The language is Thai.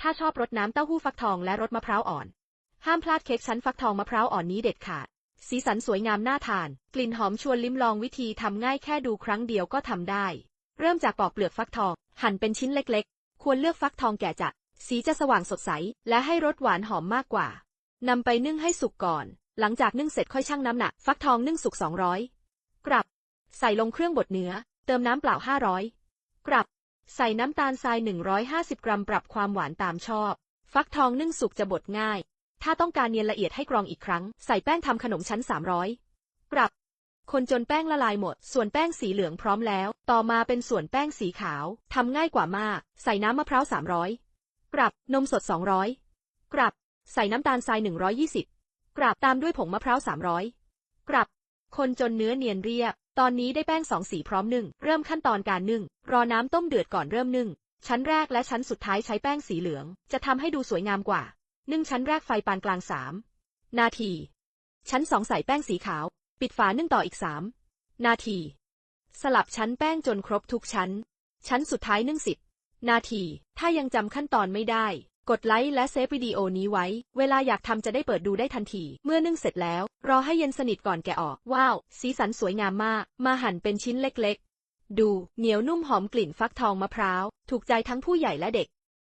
ถ้าชอบรสน้ำเต้าหู้ฟักทองและรสมะพร้าวอ่อน ห้ามพลาดเค้กชั้นฟักทองมะพร้าวอ่อนนี้เด็ดขาด สีสันสวยงามน่าทาน กลิ่นหอมชวนลิ้มลองวิธีทำง่ายแค่ดูครั้งเดียวก็ทำได้ เริ่มจากปอกเปลือกฟักทอง หั่นเป็นชิ้นเล็กๆ ควรเลือกฟักทองแก่จัด สีจะสว่างสดใส และให้รสหวานหอมมากกว่านำไปนึ่งให้สุกก่อน หลังจากนึ่งเสร็จค่อยชั่งน้ำหนัก ฟักทองนึ่งสุก200 กรัมใส่ลงเครื่องบดเนื้อ เติมน้ำเปล่า 500 กรัม ใส่น้ำตาลทราย 150 กรัมปรับความหวานตามชอบ ฟักทองนึ่งสุกจะบดง่าย ถ้าต้องการเนียนละเอียดให้กรองอีกครั้ง ใส่แป้งทำขนมชั้น 300 กรัมคนจนแป้งละลายหมด ส่วนแป้งสีเหลืองพร้อมแล้ว ต่อมาเป็นส่วนแป้งสีขาว ทำง่ายกว่ามาก ใส่น้ำมะพร้าว 300 กรัมนมสด 200 กรัมใส่น้ำตาลทราย 120 กรัมตามด้วยผงมะพร้าว 300 กรัมคนจนเนื้อเนียนเรียบ ตอนนี้ได้แป้งสองสีพร้อมนึ่ง เริ่มขั้นตอนการนึ่ง รอน้ำต้มเดือดก่อนเริ่มนึ่ง ชั้นแรกและชั้นสุดท้ายใช้แป้งสีเหลือง จะทำให้ดูสวยงามกว่า นึ่งชั้นแรกไฟปานกลาง3นาที ชั้นสองใส่แป้งสีขาว ปิดฝานึ่งต่ออีก3นาที สลับชั้นแป้งจนครบทุกชั้น ชั้นสุดท้ายนึ่ง10นาที ถ้ายังจำขั้นตอนไม่ได้ กดไลค์และเซฟวิดีโอนี้ไว้ เวลาอยากทำจะได้เปิดดูได้ทันที เมื่อนึ่งเสร็จแล้ว รอให้เย็นสนิทก่อนแกะออก ว้าว สีสันสวยงามมาก มาหั่นเป็นชิ้นเล็กๆ ดู เหนียวนุ่มหอมกลิ่นฟักทองมะพร้าว ถูกใจทั้งผู้ใหญ่และเด็ก